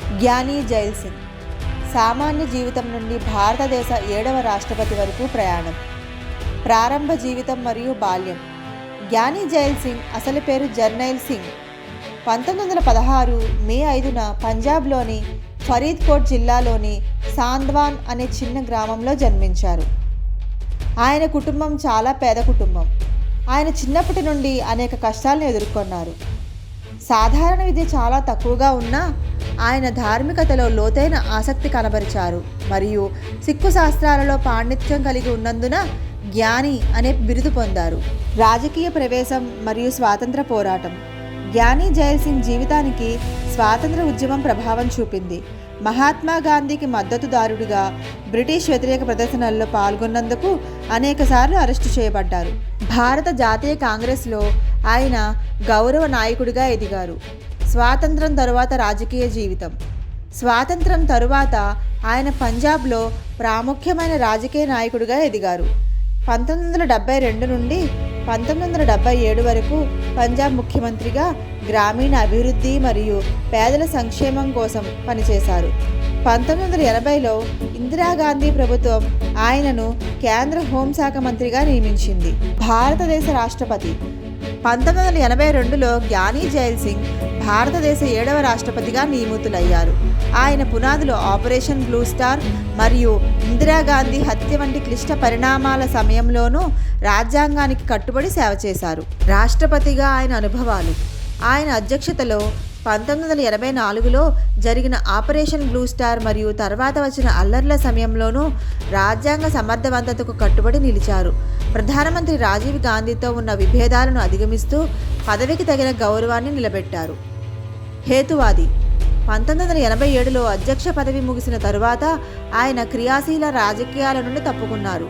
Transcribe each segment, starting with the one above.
జ్ఞాని జైల్ సింగ్. సామాన్య జీవితం నుండి భారతదేశ ఏడవ రాష్ట్రపతి వరకు ప్రయాణం. ప్రారంభ జీవితం మరియు బాల్యం. జ్ఞాని జైల్ సింగ్ అసలు పేరు జర్నైల్ సింగ్. పంతొమ్మిది వందల పదహారు మే ఐదున పంజాబ్లోని ఫరీద్కోట్ జిల్లాలోని సాంద్వాన్ అనే చిన్న గ్రామంలో జన్మించారు. ఆయన కుటుంబం చాలా పేద కుటుంబం. ఆయన చిన్నప్పటి నుండి అనేక కష్టాలను ఎదుర్కొన్నారు. సాధారణ విద్య చాలా తక్కువగా ఉన్నా ఆయన ధార్మికతలో లోతైన ఆసక్తి కనబరిచారు. మరియు సిక్కు శాస్త్రాలలో పాండిత్యం కలిగి ఉన్నందున జ్ఞాని అనే బిరుదు పొందారు. రాజకీయ ప్రవేశం మరియు స్వాతంత్ర పోరాటం. జ్ఞాని జయసింగ్ జీవితానికి స్వాతంత్ర ఉద్యమం ప్రభావం చూపింది. మహాత్మా గాంధీకి మద్దతుదారుడిగా బ్రిటిష్ వ్యతిరేక ప్రదర్శనల్లో పాల్గొన్నందుకు అనేకసార్లు అరెస్టు చేయబడ్డారు. భారత జాతీయ కాంగ్రెస్లో ఆయన గౌరవ నాయకుడిగా ఎదిగారు. స్వాతంత్రం తరువాత రాజకీయ జీవితం. స్వాతంత్రం తరువాత ఆయన పంజాబ్లో ప్రాముఖ్యమైన రాజకీయ నాయకుడిగా ఎదిగారు. పంతొమ్మిది వందల డెబ్బై రెండు నుండి పంతొమ్మిది వందల డెబ్బై ఏడు వరకు పంజాబ్ ముఖ్యమంత్రిగా గ్రామీణ అభివృద్ధి మరియు పేదల సంక్షేమం కోసం పనిచేశారు. పంతొమ్మిది వందల ఎనభైలో ఇందిరాగాంధీ ప్రభుత్వం ఆయనను కేంద్ర హోంశాఖ మంత్రిగా నియమించింది. భారతదేశ రాష్ట్రపతి. పంతొమ్మిది వందల ఎనభై రెండులో జ్ఞానీ జైల్ సింగ్ భారతదేశ ఏడవ రాష్ట్రపతిగా నియమితులయ్యారు. ఆయన పునాదులు ఆపరేషన్ బ్లూ స్టార్ మరియు ఇందిరాగాంధీ హత్య వంటి క్లిష్ట పరిణామాల సమయంలోనూ రాజ్యాంగానికి కట్టుబడి సేవ చేశారు. రాష్ట్రపతిగా ఆయన అనుభవాలు. ఆయన అధ్యక్షతలో పంతొమ్మిది వందల ఎనభై నాలుగులో జరిగిన ఆపరేషన్ బ్లూ స్టార్ మరియు తర్వాత వచ్చిన అల్లర్ల సమయంలోనూ రాజ్యాంగ సమర్థవంతతకు కట్టుబడి నిలిచారు. ప్రధానమంత్రి రాజీవ్ గాంధీతో ఉన్న విభేదాలను అధిగమిస్తూ పదవికి తగిన గౌరవాన్ని నిలబెట్టారు. హేతువాది. పంతొమ్మిది వందల ఎనభై ఏడులో అధ్యక్ష పదవి ముగిసిన తరువాత ఆయన క్రియాశీల రాజకీయాల నుండి తప్పుకున్నారు.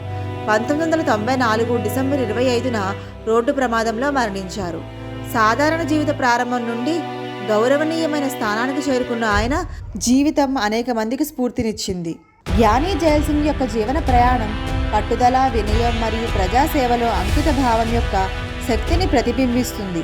పంతొమ్మిది వందల తొంభై నాలుగు డిసెంబర్ ఇరవై ఐదున రోడ్డు ప్రమాదంలో మరణించారు. సాధారణ జీవిత ప్రారంభం నుండి గౌరవనీయమైన స్థానానికి చేరుకున్న ఆయన జీవితం అనేక మందికి స్ఫూర్తినిచ్చింది. యానీ జయసింగ్ సింగ్ యొక్క జీవన ప్రయాణం పట్టుదల వినయం మరియు ప్రజాసేవలో అంకిత భావం యొక్క శక్తిని ప్రతిబింబిస్తుంది.